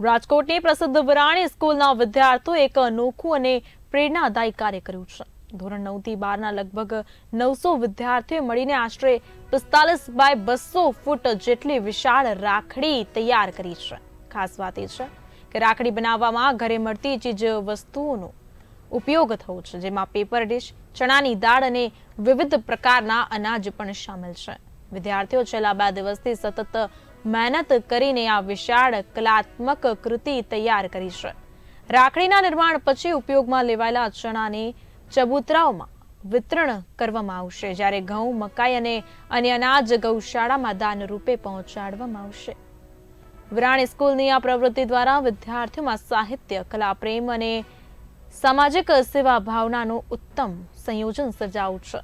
રાજકોટની પ્રસિદ્ધ વિરાણી સ્કૂલના વિદ્યાર્થીઓ એક અનોખું અને પ્રેરણાદાયી કાર્ય કર્યું છે. ધોરણ નવથી બારના લગભગ નવસો વિદ્યાર્થીઓએ મળીને આશરે પિસ્તાલીસ બાય બસો ફૂટ જેટલી વિશાળ રાખડી તૈયાર કરી છે. ખાસ વાત એ છે કે રાખડી બનાવવામાં ઘરે મળતી ચીજ વસ્તુઓનો ઉપયોગ થયો છે, જેમાં પેપર ડીશ, ચણાની દાળ અને વિવિધ પ્રકારના અનાજ પણ સામેલ છે. વિદ્યાર્થીઓ છેલ્લા બે દિવસથી સતત મહેનત કરીને આ વિશાળ કલાત્મક કૃતિ તૈયાર કરી છે. રાખડીના નિર્માણ પછી ઉપયોગમાં લેવાયેલા ચણાને ચબૂતરાઓમાં વિતરણ કરવામાં આવશે, જ્યારે ઘઉં, મકાઈ અને અન્ય અનાજ ગૌશાળામાં દાન રૂપે પહોંચાડવામાં આવશે. વિરાણી સ્કૂલની આ પ્રવૃત્તિ દ્વારા વિદ્યાર્થીઓમાં સાહિત્ય કલા પ્રેમ અને સામાજિક સેવા ભાવનાનું ઉત્તમ સંયોજન સર્જાવું છે.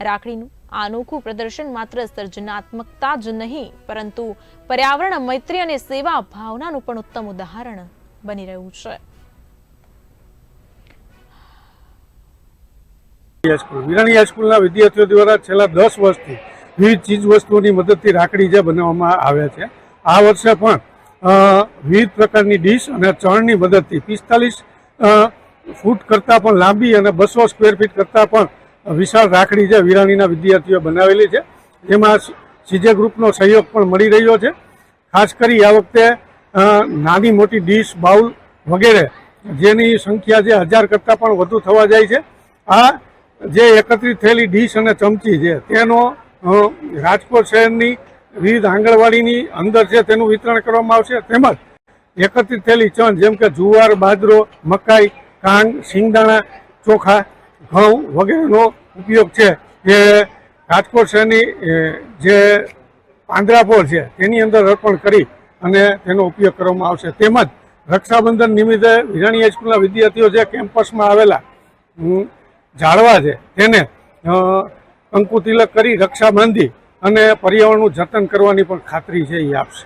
રાખડીનું આ અનોખું પ્રદર્શન માત્ર સર્જનાત્મકતા જ નહીં, પરંતુ પર્યાવરણ, મૈત્રી અને સેવા ભાવનાનું પણ ઉત્તમ ઉદાહરણ બની રહ્યું છે. વિદ્યાર્થીઓ દ્વારા છેલ્લા દસ વર્ષથી વિવિધ ચીજ વસ્તુઓની મદદથી રાખડી જે બનાવવામાં આવે છે, આ વર્ષે પણ વિવિધ પ્રકારની ડીશ અને ચણની મદદથી પિસ્તાલીસ ફૂટ કરતાં પણ લાંબી અને બસો સ્ક્વેર ફીટ કરતાં પણ વિશાળ રાખડી છે વિરાણીના વિદ્યાર્થીઓ બનાવેલી છે જેમાં સીજે ગ્રુપનો સહયોગ પણ મળી રહ્યો છે. ખાસ કરી આ વખતે નાની મોટી ડીશ, બાઉલ વગેરે, જેની સંખ્યા જે હજાર કરતાં પણ વધુ થવા જાય છે, આ જે એકત્રિત થયેલી ડીશ અને ચમચી છે, તેનો રાજકોટ શહેરની વિવિધ આંગણવાડીની અંદર છે, તેનું વિતરણ કરવામાં આવશે. તેમજ એકત્રિત થયેલી ચણ, જેમ કે જુવાર, બાજરો, મકાઈ, કાંગ સિંગદાણા ચોખા ઘઉં વગેરેનો ઉપયોગ છે એ રાજકોટ શહેરની જે પાંદરાપોળ છે, તેની અંદર અર્પણ કરી અને તેનો ઉપયોગ કરવામાં આવશે. તેમજ રક્ષાબંધન નિમિત્તે વિરાણી હાઈસ્કૂલના વિદ્યાર્થીઓ જે કેમ્પસમાં આવેલા ઝાડવા છે, તેને અંકુ તિલક કરી રક્ષા બાંધી અને પર્યાવરણનું જતન કરવાની પણ ખાતરી છે, એ આપશે.